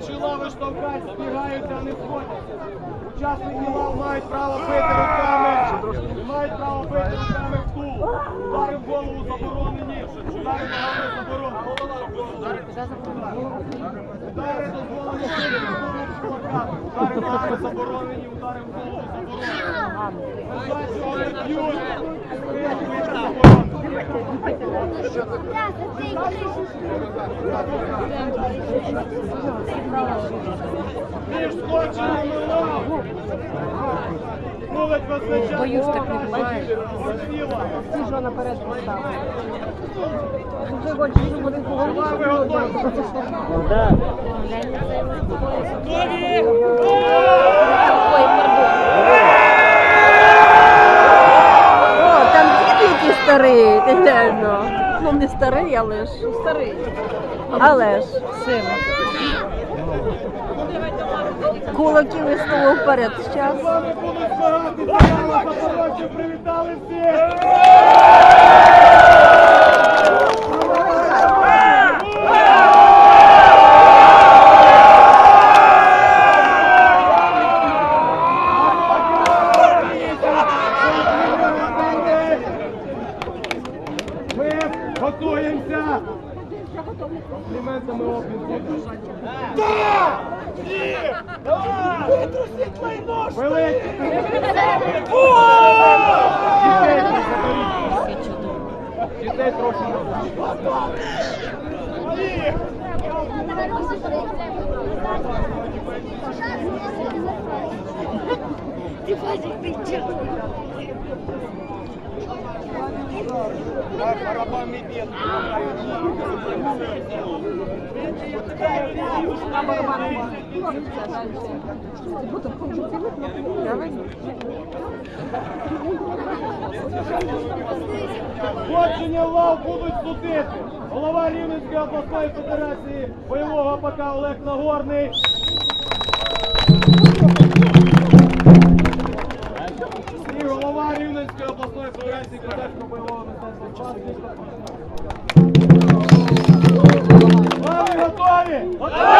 Ведучі лави штовхають, збігаються, а не сходяться. Учасники лав мають право бити руками, мають право бити руками в тул. Удари в голову заборонені, удари ногами заборонені. Удари дозволені тільки в голову в кулаках. Удари ногами заборонені, удари в голову заборонені. Бачимо, не б'ють. Спинку заборонені. Боюсь, так не буває. Що наперед поставили. Вже хочеш, щоб вони Лави готові. Старий, ти глянь. Ну, не старий, але ж. Старий. Але ж. Син. Кулаки виснули вперед. Час. З вами будуть змагатися. Яна Запорожців привітали всіх. Ми готуємося. Компліментами обмін. Твої ножки! Дітей трохи не бед. Лав будуть судити. Голова Рівненської обласної федерації бойового АПК Олег Нагорний. Київської обласної федерації козацького бойового мистецтва Ми готові! Готові!